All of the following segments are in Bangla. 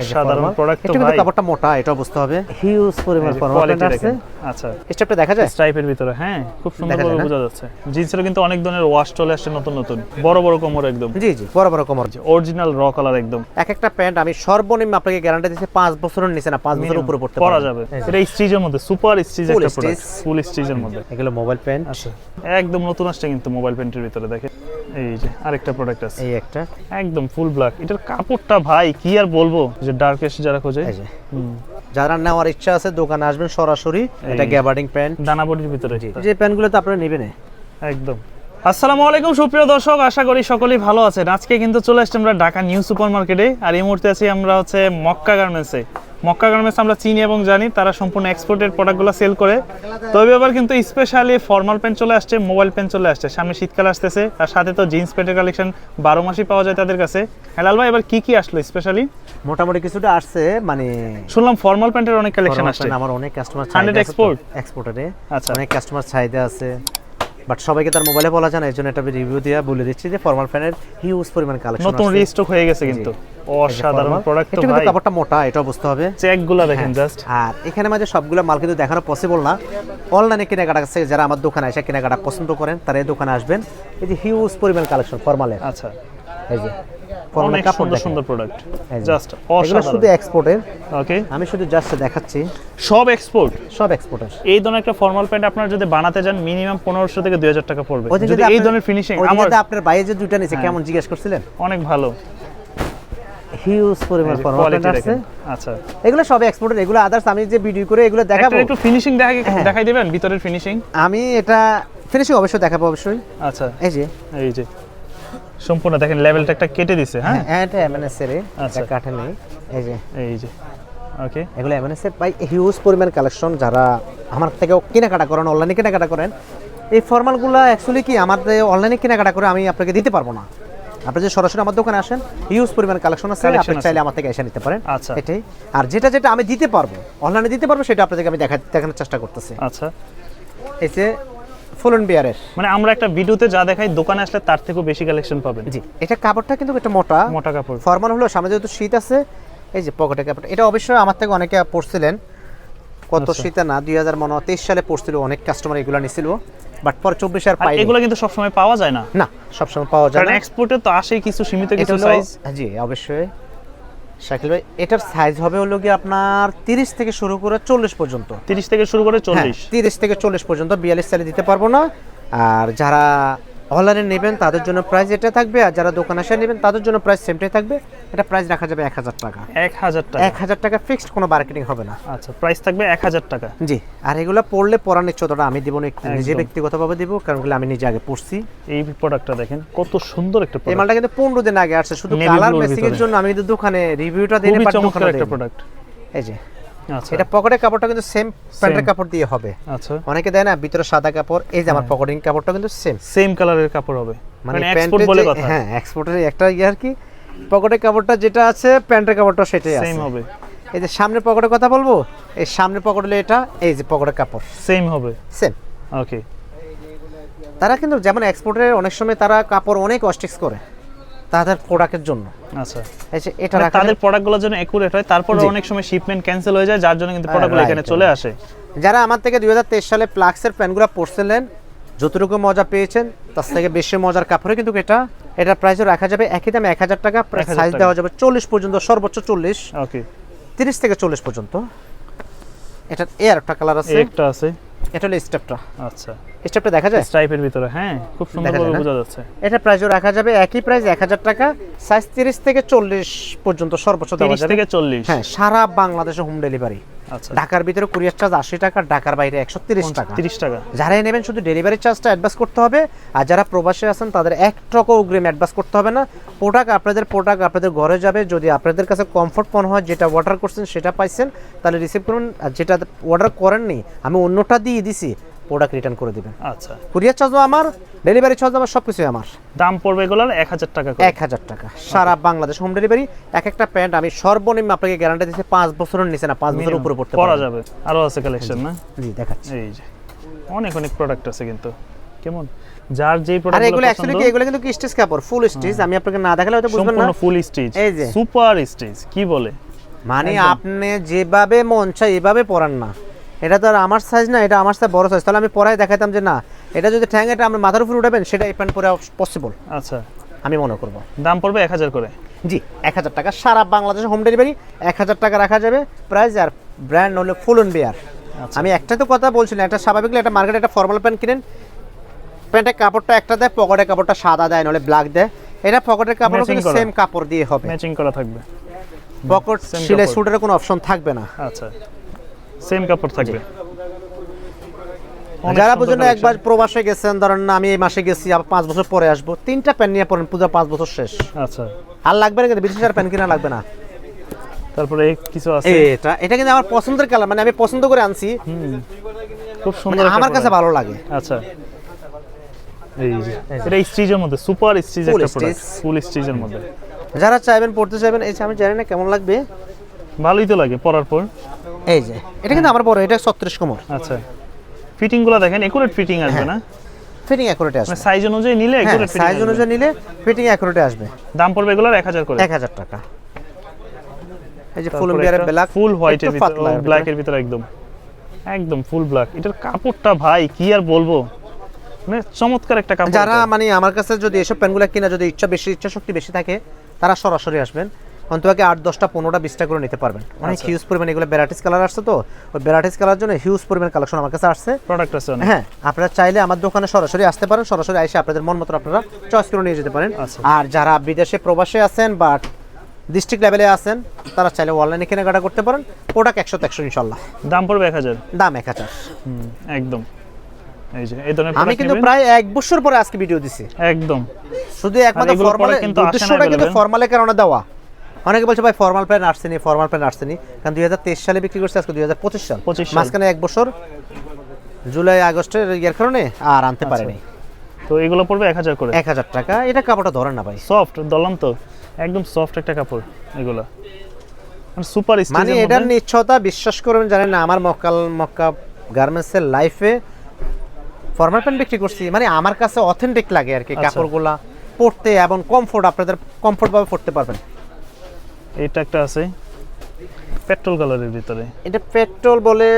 অসাধারণ প্রোডাক্ট তো ভাই। কাপড়টা মোটা এটা বুঝতে হবে। হিউজ পরিমাণ কোয়ালিটি আছে আচ্ছা। স্টেপটা দেখা যায়? স্ট্রাইপের ভিতরে হ্যাঁ খুব সুন্দর দেখা করে যায় না? বোঝা যাচ্ছে। জিন্সের কিন্তু অনেক ধরনের ওয়াশ চলে আসছে নতুন নতুন। বড় বড় কোমর একদম। জি জি বড় বড় কোমর। অরিজিনাল র কালার একদম। এক একটা প্যান্ট আমি সর্বনিম্ন আপনাকে গ্যারান্টি দিচ্ছি পাঁচ বছরের নিচে না পাঁচ বছরের উপরে পড়তে পরা। যাবে। এটা স্টিচের মধ্যে সুপার স্টিচ একটা প্রোডাক্ট ফুল স্টিচের মধ্যে। এগুলো মোবাইল প্যান্ট আচ্ছা। একদম নতুন আসছে কিন্তু মোবাইল প্যান্টের ভিতরে দেখেন। এই যে আরেকটা প্রোডাক্ট আছে। এই একটা। একদম ফুল ব্ল্যাক এটার কাপড়টা ভাই কি আর বলব? যে ডার্কেস্ট যারা খোঁজে। যারা নেওয়ার ইচ্ছা আছে দোকানে আসবেন সরাসরি। এটা। গ্যাবার্ডিং প্যান্ট দানাবটির ভিতরে। যে প্যান্টগুলো তো আপনারা নেবেন একদম। আসসালামু আলাইকুম সুপ্রিয় দর্শক। আশা করি সকলেই ভালো আছেন। আজকে কিন্তু চলে আসছি আমরা ঢাকা নিউ সুপার মার্কেটে আর এই মুহূর্তে আছি আমরা হচ্ছে মক্কা গার্মেন্টসে মক্কা গার্মেন্টস আমরা চিনি এবং জানি তারা সম্পূর্ণ এক্সপোর্টেড প্রোডাক্টগুলো সেল করে। তবে আবার কিন্তু স্পেশালি ফর্মাল প্যান্ট চলে আসছে মোবাইল প্যান্ট চলে আসছে। সামনে শীতকাল আসতেছে আর সাথে তো জিন্স প্যান্টের কালেকশন বারো মাসই পাওয়া যায় তাদের কাছে। হেলাল ভাই এবার কি কি আসলো স্পেশালি মোটামুটি কিছুটা আসছে মানে শুনলাম ফর্মাল প্যান্টের অনেক কালেকশন আসছে। আমার অনেক কাস্টমার 100 এক্সপোর্ট এক্সপোর্টারে আচ্ছা। অনেক কাস্টমার চাহিদা আছে। বাট সবাইকে তার মোবাইলে বলা যায় না এই জন্য একটা রিভিউ দিয়ে বলে দিচ্ছি যে ফর্মাল প্যান্টের হিউজ পরিমাণ কালেকশন নতুন রিস্টক হয়ে গেছে কিন্তু। অসাধারণ প্রোডাক্ট তো ভাই। কাপড়টা মোটা এটা বুঝতে হবে। চেকগুলো দেখেন জাস্ট আর এখানে মাঝে সবগুলো মাল কিন্তু দেখানো পসিবল না। অনলাইনে কেনাকাটা আছে যারা আমার দোকানে এসে কেনাকাটা পছন্দ করেন তারা এই দোকানে আসবেন। এই যে হিউজ পরিমাণ কালেকশন আচ্ছা। এই যে অনেক সুন্দর সুন্দর প্রোডাক্ট জাস্ট এগুলো শুধু এক্সপোর্টের ওকে আমি শুধু জাস্ট দেখাচ্ছি। সব এক্সপোর্ট সব এক্সপোর্টের এই ধরনের একটা ফর্মাল প্যান্ট আপনারা যদি বানাতে যান মিনিমাম পনেরোশো থেকে দুই হাজার টাকা পড়বে। যদি এই ধরনের ফিনিশিং আমার আপনার বাইরে যে দুইটা নিচে হ্যাঁ। কেমন জিজ্ঞেস করছিলেন? অনেক ভালো। হিউজ পরিমাণ আছে। আচ্ছা। এগুলো সব এগুলো আদার্স আমি যে ভিডিও করে এগুলো দেখাবো। একটু ফিনিশিং দেখাই হ্যাঁ। দেখাই দিবেন ভিতরের ফিনিশিং আমি এটা ফিনিশিং অবশ্যই দেখাবো অবশ্যই। আচ্ছা। এই যে। এই যে। সম্পূর্ণ দেখেন লেভেলটা একটা কেটে দিছে হ্যাঁ? হ্যাঁ এটা এমএনএস এর আচ্ছা। এটা নেই। এই যে। এই যে। ওকে এগুলো এমএনএস এর ভাই হিউজ পরিমাণ কালেকশন যারা আমার থেকে কেনাকাটা করেন অনলাইনে কেনাকাটা করেন। এই ফর্মালগুলো অ্যাকচুয়ালি কি আমাদের অনলাইনে কেনাকাটা করে আমি আপনাকে দিতে পারব না। আপনি যে সরাসরি আমার দোকানে আসেন হিউজ পরিমাণ কালেকশন আছে আপনি চাইলে আমার থেকে এসে নিতে পারেন। আচ্ছা। এটাই। আর যেটা যেটা আমি দিতে পারব অনলাইনে দিতে পারব সেটা আপনাদেরকে আমি দেখা দেখানোর চেষ্টা করতেছি। আচ্ছা। এই যে ফুলন বিয়ারের মানে আমরা একটা ভিডিওতে যা দেখাই দোকানে আসলে তার থেকেও বেশি কালেকশন পাবেন। জি এটা কাপড়টা কিন্তু একটা মোটা। মোটা কাপড়। ফর্মাল হলো সামনে যেহেতু শীত আছে এই যে পকেটে কাপড় এটা অবশ্যই আমার থেকে অনেকে পড়ছিলেন কত আচ্ছা। শীতে না দুই হাজার মনে তেইশ সালে পড়ছিল অনেক কাস্টমার এগুলো নিছিল। বাট পর চব্বিশ আর পাই এগুলো কিন্তু সবসময় পাওয়া যায় না। না সবসময় পাওয়া যায় না। এক্সপোর্টে তো আসেই কিছু সীমিত কিছু সাইজ জি অবশ্যই। শাকিল ভাই এটার সাইজ হবে হলো কি আপনার তিরিশ থেকে শুরু করে চল্লিশ পর্যন্ত। তিরিশ থেকে শুরু করে হ্যাঁ, চল্লিশ তিরিশ থেকে চল্লিশ পর্যন্ত বিয়াল্লিশ সালে দিতে পারব না। আর যারা অনলাইনে নেবেন তাদের জন্য প্রাইস এটা থাকবে আর যারা দোকানে এসে নেবেন তাদের জন্য প্রাইস সেমটাই থাকবে। এটা প্রাইস রাখা যাবে এক হাজার টাকা। এক হাজার টাকা। এক হাজার টাকা ফিক্সড কোনো মার্কেটিং হবে না। আচ্ছা প্রাইস থাকবে এক হাজার টাকা। জি আর এগুলো পড়লে পড়ার নিশ্চয়তা আমি দিব না একটু নিজে। ব্যক্তিগতভাবে দিব কারণ আমি নিজে আগে পড়ছি। এই প্রোডাক্টটা দেখেন কত সুন্দর একটা এই মালটা কিন্তু পনেরো দিন আগে আসছে শুধু কালার মেসিং এর জন্য আমি কিন্তু দোকানে রিভিউটা দোকানে একটা প্রোডাক্ট এই যে এটা পকেটের কাপড়টা কিন্তু সেম প্যান্টের কাপড় দিয়ে হবে। আচ্ছা। অনেকে দেয় না ভিতরে সাদা কাপড় এই যে আমার পকেটিং কাপড়টা কিন্তু সেম সেম কালারের কাপড় হবে। মানে এক্সপোর্ট প্যান্টের বলে কথা। হ্যাঁ এক্সপোর্টের একটা ইয়ে আর কি পকেটের কাপড়টা যেটা আছে প্যান্টের কাপড়টা সেটাই সেম আছে। হবে। এই যে সামনের পকেটের কথা বলব এই সামনের পকেট হলো এটা এই যে পকেটের কাপড়। সেম হবে। সেম ওকে তারা কিন্তু যেমন এক্সপোর্টের অনেক সময় তারা কাপড় অনেক অস্টিক্স করে। তাদের প্রোডাক্টের জন্য। আচ্ছা। এটা মানে তাদের যাবে- প্রোডাক্টগুলো যেন একুরেট হয় তারপরে অনেক সময় শিপমেন্ট ক্যান্সেল হয়ে যায় যার জন্য কিন্তু প্রোডাক্টগুলো right, এখানে চলে আসে। যারা আমার থেকে দুই সালে প্লাক্সের প্যান্টগুলো পরছিলেন যতটুকু মজা পেয়েছেন তার থেকে বেশি মজার কাপড়ে কিন্তু এটা। এটার প্রাইসও রাখা যাবে একই দামে এক হাজার টাকা 1000 সাইজ দেওয়া যাবে চল্লিশ পর্যন্ত সর্বোচ্চ চল্লিশ। ওকে তিরিশ থেকে চল্লিশ পর্যন্ত। এটার এ আর একটা কালার আছে। একটা আছে। এটা হলো স্টেপটা আচ্ছা। স্টেপটা দেখা যায়? স্ট্রাইপের ভিতরে হ্যাঁ খুব সুন্দর বোঝা যাচ্ছে। এটা প্রাইসও রাখা যাবে একই প্রাইস এক হাজার টাকা সাইজ তিরিশ থেকে চল্লিশ পর্যন্ত সর্বোচ্চ দেওয়া থেকে চল্লিশ। হ্যাঁ সারা বাংলাদেশে হোম ডেলিভারি ঢাকার ভিতরে কুরিয়ার চার্জ আশি টাকা ঢাকার বাইরে একশো তিরিশ টাকা। তিরিশ টাকা। যারাই নেবেন শুধু ডেলিভারি চার্জটা অ্যাডভান্স করতে হবে আর যারা প্রবাসী আছেন তাদের এক টাকা অগ্রিম অ্যাডভান্স করতে হবে না। প্রোডাক্ট আপনাদের প্রোডাক্ট আপনাদের ঘরে যাবে যদি আপনাদের কাছে কমফোর্ট মনে হয় যেটা অর্ডার করছেন সেটা পাইছেন তাহলে রিসিভ করুন। আর যেটা অর্ডার করেননি আমি অন্যটা দিয়ে দিছি প্রোডাক্ট রিটার্ন করে দিবেন। আচ্ছা। কুরিয়ার চার্জও আমার ডেলিভারি চার্জ আমার সব কিছুই আমার। দাম পড়বে এগুলোর এক হাজার টাকা করে। এক হাজার টাকা। সারা বাংলাদেশ হোম ডেলিভারি এক একটা প্যান্ট আমি সর্বনিম্ন আপনাকে গ্যারান্টি দিচ্ছি পাঁচ বছরের নিচে না পাঁচ বছরের উপরে পড়তে পরা যাবে। আরও আছে কালেকশন না? জি দেখাচ্ছি। এই যে অনেক অনেক প্রোডাক্ট আছে কিন্তু। কেমন? যার যেই আর প্রোডাক্ট এগুলো অ্যাকচুয়ালি কি এগুলো কিন্তু কি স্টিচ কাপড়? ফুল স্টিচ আমি আপনাকে না দেখালে হয়তো বুঝবেন না। সম্পূর্ণ ফুল স্টিচ এই যে। সুপার স্টিচ কি বলে? মানে আপনি যেভাবে মন চায় এভাবে পরান না। এটা তো আর আমার সাইজ না এটা আমার সাইজ বড় সাইজ তাহলে আমি পরাই দেখাতাম যে না এটা যদি ঠ্যাং এটা আমার মাথার উপর উঠাবেন সেটা এই প্যান্ট পরে পসিবল আচ্ছা। আমি মনে করব। দাম পড়বে এক হাজার করে? জি এক হাজার টাকা। সারা বাংলাদেশে হোম ডেলিভারি এক হাজার টাকা রাখা যাবে। প্রাইস আর ব্র্যান্ড হলো ফুল অন বিয়ার আচ্ছা। আমি একটা তো কথা বলছিলাম একটা স্বাভাবিকলি একটা মার্কেটে একটা ফর্মাল প্যান্ট কিনেন। প্যান্টের কাপড়টা একটা দেয় পকেটের কাপড়টা সাদা দেয় নাহলে ব্ল্যাক দেয়। এটা পকেটের কাপড় করা। সেম কাপড় দিয়ে হবে। ম্যাচিং করা থাকবে। পকেট সিলাই কাপড়। কোনো অপশন থাকবে না। আচ্ছা। সেম কাপড় থাকবে। যারা বুঝুন একবার প্রবাসে গেছেন ধরেন না আমি এই মাসে গেছি আবার পাঁচ বছর পরে আসব তিনটা প্যান্ট নিয়ে পড়েন পূজা পাঁচ বছর শেষ। আচ্ছা। আর লাগবে না কিন্তু বিদেশের প্যান্ট কিনা লাগবে না। তারপরে কিছু আছে? এটা এটা কিন্তু আমার পছন্দের কালার মানে আমি পছন্দ করে আনছি। খুব মানে সুন্দর আমার কাছে ভালো লাগে। আচ্ছা। এই যে এটা স্টিচের মধ্যে সুপার স্টিচ Full একটা প্রোডাক্ট ফুল স্টিচের মধ্যে। যারা চাইবেন পড়তে চাইবেন এই আমি জানি না কেমন লাগবে। ভালোই তো লাগে পরার পর। এই যে এটা কিন্তু আমার বড় এটা ছত্রিশ কোমর। আচ্ছা। ফিটিংগুলো দেখেন একুরেট ফিটিং আসবে না? ফিটিং অ্যাকুরেটে আসবে। মানে সাইজ অনুযায়ী নিলে হ্যাঁ একুরেট ফিটিং সাইজ অনুযায়ী নিলে ফিটিং অ্যাকুরেটে আসবে। দাম পড়বে এগুলোর এক হাজার করে। এক হাজার টাকা। এই যে ফুল বিয়ারের ব্ল্যাক ফুল হোয়াইটের ভিতরে ব্ল্যাক এর ভিতরে। একদম। একদম ফুল ব্ল্যাক এটার কাপড়টা ভাই কি আর বলব? মানে চমৎকার একটা কাপড়। যারা মানে আমার কাছে যদি এসব প্যান্টগুলো কিনা যদি ইচ্ছা বেশি ইচ্ছা শক্তি বেশি থাকে তারা সরাসরি আসবেন। অন্তকে আট দশটা পনেরোটা বিশটা করে নিতে পারবেন। অনেক আচ্ছা। হিউজ পরিমাণ এগুলো ভ্যারাইটিস কালার আসছে তো। ওই ভ্যারাইটিস কালার জন্য হিউজ পরিমাণ কালেকশন আমার কাছে আসছে। প্রোডাক্ট আছে হ্যাঁ আপনারা চাইলে আমার দোকানে সরাসরি আসতে পারেন। সরাসরি এসে আপনাদের মন মতো আপনারা চয়েস করে নিয়ে যেতে পারেন। আচ্ছা। আর যারা বিদেশে প্রবাসে আছেন বা ডিস্ট্রিক্ট লেভেলে আছেন তারা চাইলে অনলাইনে কেনাকাটা করতে পারেন। প্রোডাক্ট একশো একশো ইনশাল্লাহ দাম পড়বে এক হাজার? দাম এক হাজার। একদম। এই যে এই ধরনের আমি কিন্তু প্রায় এক বছর পরে আজকে ভিডিও দিছি। একদম। শুধু একমাত্র ফর্মালে কিন্তু উদ্দেশ্যটা ফর্মালের কারণে দেওয়া। অনেকে বলছে ভাই ফর্মাল প্যান্ট আসছেনি ফর্মাল প্যান্ট আসছেনি। কারণ দুই হাজার তেইশ সালে বিক্রি করছে আজকে দুই হাজার পঁচিশ সাল। 25 সাল। মাঝখানে এক বছর জুলাই আগস্টের ইয়ার কারণে আর আনতে আচ্ছা। পারেনি। তো এগুলো পড়বে এক হাজার করে? এক হাজার টাকা। এটা কাপড়টা ধরে না ভাই। সফট দলাম তো। একদম সফট একটা কাপড় এগুলো। মানে সুপার মানে এটার নিশ্চয়তা বিশ্বাস করবেন জানেন না আমার মক্কাল মক্কা গার্মেন্টসের লাইফে ফর্মাল প্যান্ট বিক্রি করছি। মানে আমার কাছে অথেন্টিক লাগে আর কি আচ্ছা। কাপড়গুলা পরতে এবং কমফোর্ট আপনাদের কমফোর্টভাবে পড়তে পারবেন। এটা একটা আছে। পেট্রোল কালারের ভিতরে। এটা পেট্রোল বলে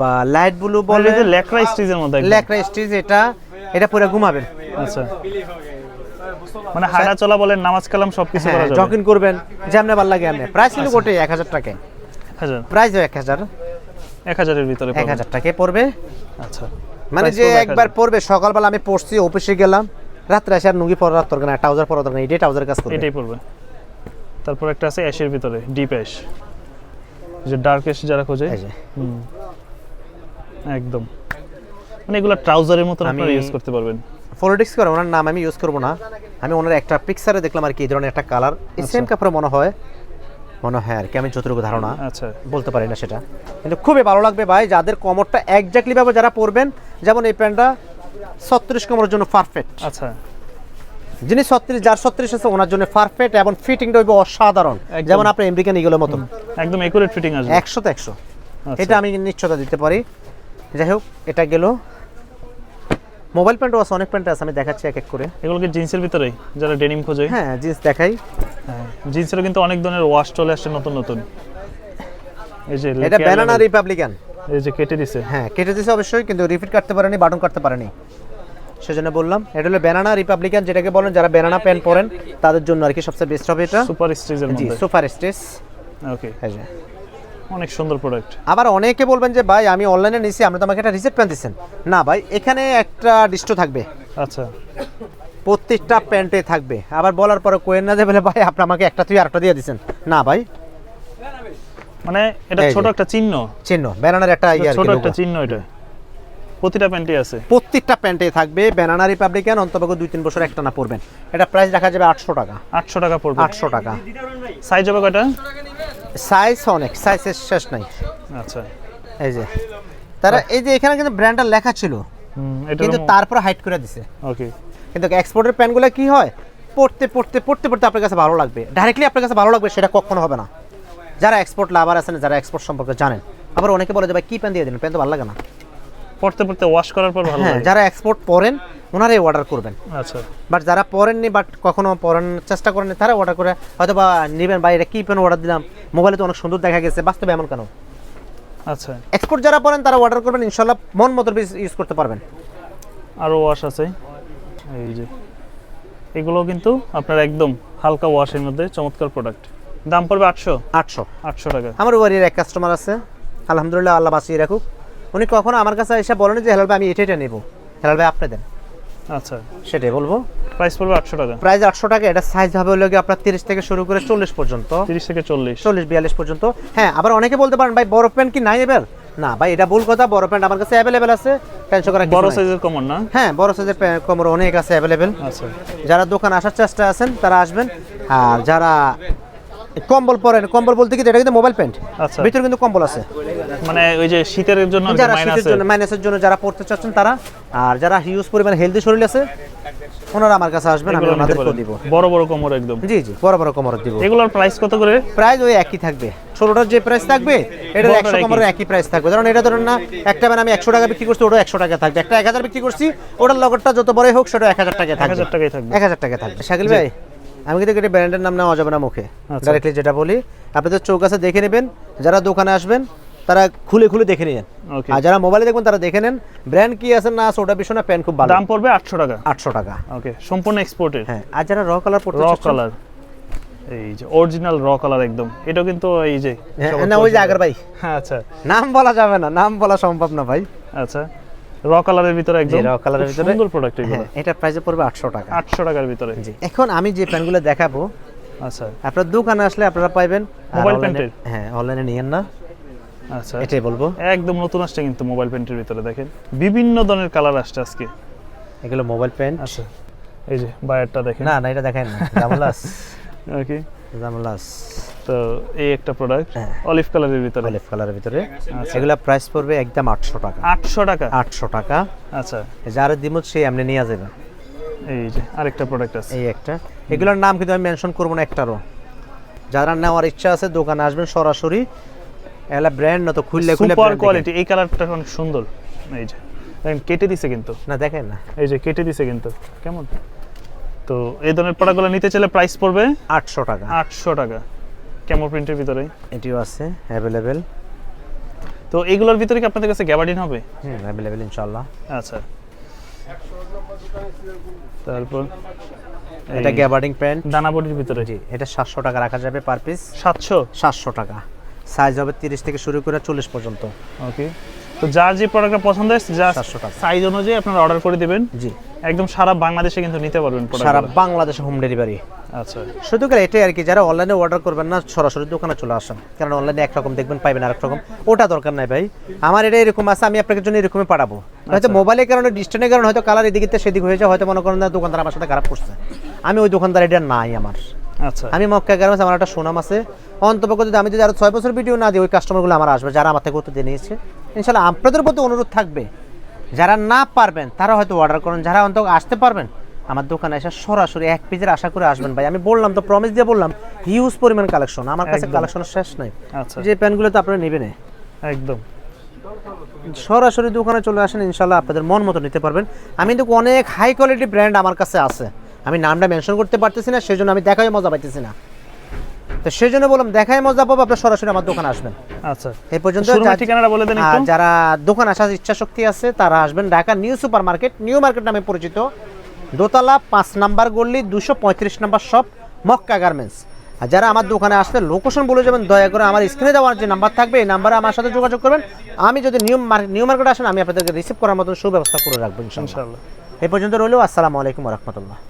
বা লাইট ব্লু বলে। বলে লেকরা স্টিচের মধ্যে। লেকরা স্টিচ এটা এটা পরে ঘুমাবেন আচ্ছা। মানে হাঁটা চলা বলেন নামাজ কালাম সবকিছু করা হ্যাঁ যাবে। জকিং করবেন যেমনে ভালো লাগে এমনি। প্রাইস কিন্তু। গোটে এক হাজার টাকায়। হাজার। প্রাইস এক হাজার। এক হাজারের ভিতরে এক পাবেন। হাজার টাকায় পড়বে। আচ্ছা। মানে যে একবার পড়বে সকালবেলা আমি পড়ছি অফিসে গেলাম রাত্রে এসে আর নুঙ্গি পরার দরকার না ট্রাউজার পরার দরকার নেই এটাই ট্রাউজার কাজ করবে। এটাই পড়বে। তারপর একটা আছে অ্যাশের ভিতরে ডিপ অ্যাশ। যে ডার্ক অ্যাশ যারা খোঁজে। একদম। মানে এগুলো ট্রাউজারের মতো আপনারা আমি- ইউজ করতে পারবেন। পলিটিক্স করে ওনার নাম আমি ইউজ করব না। আমি ওনার একটা পিকচারে দেখলাম আর কি এই ধরনের একটা কালার সেম। কাপড়ে মনে হয়। মনে হয় আর কি আমি যতটুকু ধারণা আচ্ছা। বলতে পারি না সেটা। কিন্তু খুবই ভালো লাগবে ভাই যাদের কমরটা একজাক্টলি ভাবে যারা পরবেন যেমন এই প্যান্টটা ছত্রিশ কমরের জন্য পারফেক্ট আচ্ছা। যিনি ছত্রিশ যার ছত্রিশ আছে ওনার জন্য পারফেক্ট এবং ফিটিংটা হইবে অসাধারণ। যেমন আপনার আমেরিকান ইগুলোর মতন একদম একুরেট ফিটিং আসবে। একশো তো একশো। আচ্ছা। এটা আমি নিশ্চয়তা দিতে পারি। যাই হোক এটা গেল। মোবাইল প্যান্টও আছে অনেক প্যান্ট আছে আমি দেখাচ্ছি এক এক করে। এগুলো কি জিন্সের ভিতরেই? যারা ডেনিম খোঁজে? হ্যাঁ জিন্স দেখাই। হ্যাঁ জিন্সেরও কিন্তু অনেক ধরনের ওয়াশ চলে আসছে নতুন নতুন। এই যে এটা ব্যানানা রিপাবলিকান এই যে কেটে দিছে। হ্যাঁ কেটে দিছে অবশ্যই কিন্তু রিপিট কাটতে পারেনি বাটন কাটতে পারেনি। সেজন্য বললাম। এটা হলো ব্যানানা রিপাবলিকান যেটাকে বলেন যারা ব্যানানা প্যান্ট পরেন তাদের জন্য আর কি সবচেয়ে বেস্ট হবে এটা। সুপার স্টিচের জি মধ্যে। সুপার স্টেস ওকে এই যে। অনেক সুন্দর প্রোডাক্ট আবার অনেকে বলবেন যে ভাই আমি অনলাইনে নিছি আপনি তো আমাকে একটা রিসেট প্যান্ট দিচ্ছেন না ভাই এখানে একটা ডিস্টো থাকবে। আচ্ছা। প্রত্যেকটা প্যান্টে থাকবে। আবার বলার পরে কোয়েন না যে বলে ভাই আপনি আমাকে একটা তুই আরেকটা দিয়ে দিচ্ছেন না ভাই। মানে এটা ছোট একটা চিহ্ন। চিহ্ন। ব্যানানার একটা ইয়ে ছোট একটা চিহ্ন এটা। প্রতিটা প্যান্টে আছে। প্রত্যেকটা প্যান্টে থাকবে ব্যানানা রিপাবলিকান অন্তপক্ষ দুই তিন বছর একটা না পড়বেন এটা প্রাইস রাখা যাবে আটশো টাকা। আটশো টাকা পড়বে আটশো টাকা। সাইজ হবে কয়টা? সাইজ অনেক সাইজের শেষ নাই। আচ্ছা। এই যে। তারা এই যে এখানে কিন্তু ব্র্যান্ডটা লেখা ছিল। হুম এটা কিন্তু তারপর হাইড করে দিছে। ওকে কিন্তু এক্সপোর্টের প্যান্টগুলো কি হয়? পড়তে পড়তে পড়তে পড়তে আপনার কাছে ভালো লাগবে। ডাইরেক্টলি আপনার কাছে ভালো লাগবে সেটা কখনো হবে না। যারা এক্সপোর্ট লাভার আছেন যারা এক্সপোর্ট সম্পর্কে জানেন। আবার অনেকে বলে যে ভাই কি প্যান্ট দিয়ে দিন প্যান্ট তো ভালো লাগে না। পড়তে পড়তে ওয়াশ করার পর ভালো হ্যাঁ লাগে। যারা এক্সপোর্ট পরেন ওনারাই অর্ডার করবেন। আচ্ছা। বাট যারা পড়েননি বাট কখনো পড়ার চেষ্টা করেননি তারা অর্ডার করে হয়তো বা নেবেন বা এটা কি পেন অর্ডার দিলাম মোবাইলে তো অনেক সুন্দর দেখা গেছে বাস্তবে এমন কেন? আচ্ছা। এক্সপোর্ট যারা পড়েন তারা অর্ডার করবেন ইনশাল্লাহ মন মতো ইউজ করতে পারবেন। আরও ওয়াশ আছে। এই যে। এগুলো কিন্তু আপনার একদম হালকা ওয়াশের মধ্যে চমৎকার প্রোডাক্ট দাম পড়বে আটশো। আটশো। আটশো টাকা। আমার বাড়ির এক কাস্টমার আছে। আলহামদুলিল্লাহ আল্লাহ বাঁচিয়ে রাখুক। উনি কখনো আমার কাছে এসে বলেন যে হেলাল ভাই আমি এটা এটা নেব। হেলাল ভাই আপনি দেন। আচ্ছা। সেটাই বলব। প্রাইস পড়বে আটশো টাকা প্রাইস আটশো টাকা এটা সাইজ হবে হলো গিয়ে আপনার তিরিশ থেকে শুরু করে চল্লিশ পর্যন্ত। তিরিশ থেকে চল্লিশ। চল্লিশ বিয়াল্লিশ পর্যন্ত। হ্যাঁ আবার অনেকে বলতে পারেন ভাই বড় প্যান্ট কি নাই এবার না ভাই এটা ভুল কথা বড় প্যান্ট আমার কাছে অ্যাভেলেবেল আছে। টেনশন করা বড় বড় সাইজের কমন না? হ্যাঁ বড় সাইজের কোমর অনেক আছে অ্যাভেলেবেল আচ্ছা। যারা দোকান আসার চেষ্টা আছেন তারা আসবেন। আর যারা কম্বল পরেন কম্বল বলতে কি এটা কিন্তু মোবাইল প্যান্ট আচ্ছা। ভিতরে কিন্তু কম্বল আছে। মানে ওই যে শীতের জন্য যারা শীতের জন্য মাইনাসের জন্য যারা পড়তে চাচ্ছেন তারা আর যারা হিউজ পরিমাণ হেলদি শরীর আছে ওনারা আমার কাছে আসবেন আমি ওনাদেরকে দিব। বড় বড় কোমর একদম। জি জি বড় বড় কোমর দিব। এগুলোর প্রাইস কত করে? প্রাইস ওই একই থাকবে। ষোলোটার যে প্রাইস থাকবে এটার বড়টার একশো। কোমরের একই প্রাইস থাকবে। ধরুন এটা ধরুন না একটা মানে আমি একশো টাকা বিক্রি করছি ওটা একশো টাকা থাকবে। একটা এক হাজার বিক্রি করছি ওটার লগরটা যত বড়ই হোক সেটা এক হাজার টাকা এক থাকবে হাজার টাকাই থাকবে। এক হাজার টাকা থাকবে। শাকিল ভাই? আমি কিন্তু এটা ব্র্যান্ডের নাম নেওয়া যাবে না মুখে। আচ্ছা। ডাইরেক্টলি যেটা বলি আপনাদের চোখ আছে দেখে নেবেন যারা দোকানে আসবেন তারা খুলে খুলে দেখে নিন আর যারা মোবাইলে দেখবেন তারা দেখে নেন ব্র্যান্ড কি আছে না আছে ওটা বিষয় না প্যান্ট খুব ভালো। দাম পড়বে আটশো টাকা। আটশো টাকা। ওকে সম্পূর্ণ এক্সপোর্টের হ্যাঁ আর যারা র কালার পড়তে র কালার এই যে অরিজিনাল র কালার একদম। এটাও কিন্তু এই যে হ্যাঁ, না ওই যে। আগের ভাই। হ্যাঁ আচ্ছা। নাম বলা যাবে না নাম বলা সম্ভব না ভাই। আচ্ছা। র কালারের ভিতরে একদম র কালারের ভিতরে। সুন্দর প্রোডাক্ট এগুলো। হ্যাঁ এটার প্রাইসে পড়বে আটশো টাকা। আটশো টাকার ভিতরে। জি এখন আমি যে প্যান্টগুলো দেখাবো আচ্ছা। আপনার দোকানে আসলে আপনারা পাইবেন মোবাইল প্যান্টের? হ্যাঁ অনলাইনে নিয়েন না। আচ্ছা। এটাই বলব। একদম নতুন আসছে কিন্তু মোবাইল প্যান্টের ভিতরে দেখেন। বিভিন্ন ধরনের কালার আসছে আজকে। এগুলো মোবাইল প্যান্ট আচ্ছা এই যে বায়ারটা দেখেন। না না এটা দেখেন না জামলাস ওকে জামলাস তো এই একটা প্রোডাক্ট। অলিভ কালারের ভিতরে। অলিভ কালারের ভিতরে। এগুলো প্রাইস পড়বে একদম আটশো টাকা। আটশো টাকা? আটশো টাকা। আচ্ছা। যার দিমত সেই এমনি নিয়ে যাবেন এই যে আরেকটা প্রোডাক্ট আছে। এই একটা। এগুলোর নাম কিন্তু আমি মেনশন করব না একটারও। যারা নেওয়ার ইচ্ছা আছে দোকানে আসবেন সরাসরি। এগুলা ব্র্যান্ড না তো খুললে খুললে সুপার কোয়ালিটি এই কালারটা অনেক সুন্দর। এই যে দেখেন কেটে দিছে কিন্তু। না দেখেন না। এই যে কেটে দিছে কিন্তু। কেমন? তো এই ধরনের প্রোডাক্টগুলো নিতে চাইলে প্রাইস পড়বে আটশো টাকা। আটশো টাকা। কেমন প্রিন্টের ভিতরে? এটিও আছে অ্যাভেলেবেল তো এগুলোর ভিতরে কি আপনাদের কাছে গ্যাবার্ডিন হবে? হুম অ্যাভেলেবেল ইনশাল্লাহ আচ্ছা। তারপর এটা গ্যাবার্ডিং প্যান্ট দানাবড়ির ভিতরে? জি এটা সাতশো টাকা রাখা যাবে পার পিস সাতশো? সাতশো টাকা। সাইজ হবে তিরিশ থেকে শুরু করে চল্লিশ পর্যন্ত। ওকে তো যার যে প্রোডাক্টটা পছন্দ হয় যা 700 টাকা। সাইজ অনুযায়ী আপনারা অর্ডার করে দিবেন। জি। একদম সারা বাংলাদেশে কিন্তু নিতে পারবেন সারা বাংলাদেশে হোম ডেলিভারি আচ্ছা। শুধু করে এটাই আর কি যারা অনলাইনে অর্ডার করবেন না সরাসরি দোকানে চলে আসেন। কারণ অনলাইনে একরকম দেখবেন পাইবেন আরেক রকম। ওটা দরকার নাই ভাই। আমার এটা এরকম আছে আমি আপনাদের জন্য এরকমই পাঠাবো। হয়তো মোবাইলের কারণে ডিস্টেন্সের কারণে হয়তো কালার এদিকে থেকে সেদিক হয়ে যায় হয়তো মনে করেন না দোকানদার আমার সাথে খারাপ করছে। আমি ওই দোকানদার এটা নাই আমার। আচ্ছা। আমি মক্কা গার্মেন্টস আমার একটা সুনাম আছে। অন্তপক্ষ যদি আমি যদি আরও ছয় বছর ভিডিও না দিই ওই কাস্টমারগুলো আমার আসবে যারা আমার থেকে দিয়ে নিয়েছে। ইনশাল্লাহ আপনাদের প্রতি অনুরোধ থাকবে। যারা না পারবেন তারা হয়তো অর্ডার করেন। যারা অন্তত আসতে পারবেন আমার দোকানে এসে সরাসরি এক পেজের আশা করে আসবেন ভাই। আমি বললাম তো প্রমিস দিয়ে বললাম হিউজ পরিমাণ কালেকশন আমার কাছে একদম। কালেকশনের শেষ নাই। আচ্ছা। যে প্যান্টগুলো তো আপনারা নেবেন একদম। সরাসরি দোকানে চলে আসেন ইনশাল্লাহ আপনাদের মন মতো নিতে পারবেন। আমি কিন্তু অনেক হাই কোয়ালিটি ব্র্যান্ড আমার কাছে আছে। আমি নামটা মেনশন করতে পারতেছি না সেজন্য আমি দেখাই মজা পাইতেছি না। তো সেই জন্য বললাম দেখাই মজা পাবো আপনার সরাসরি আমার দোকানে আসবেন। আচ্ছা। এই পর্যন্ত ঠিকানাটা বলে দেন যারা দোকান আসার ইচ্ছা শক্তি আছে তারা আসবেন Dhaka new super market new market নামে পরিচিত। দোতলা পাঁচ নাম্বার গল্লি দুশো পঁয়ত্রিশ নাম্বার শপ মক্কা গার্মেন্টস। আর যারা আমার দোকানে আসতে লোকেশন বলে যাবেন দয়া করে আমার স্ক্রিনে দেওয়ার যে নাম্বার থাকবে এই নাম্বারে আমার সাথে যোগাযোগ করবেন। আমি যদি নিউ মার্কেট নিউ মার্কেট আসেন আমি আপনাদেরকে রিসিভ করার মতো সুব্যবস্থা করে রাখব ইনশাআল্লাহ। এই পর্যন্ত রইলেও আসসালামু আলাইকুম রহমতুল্লাহ।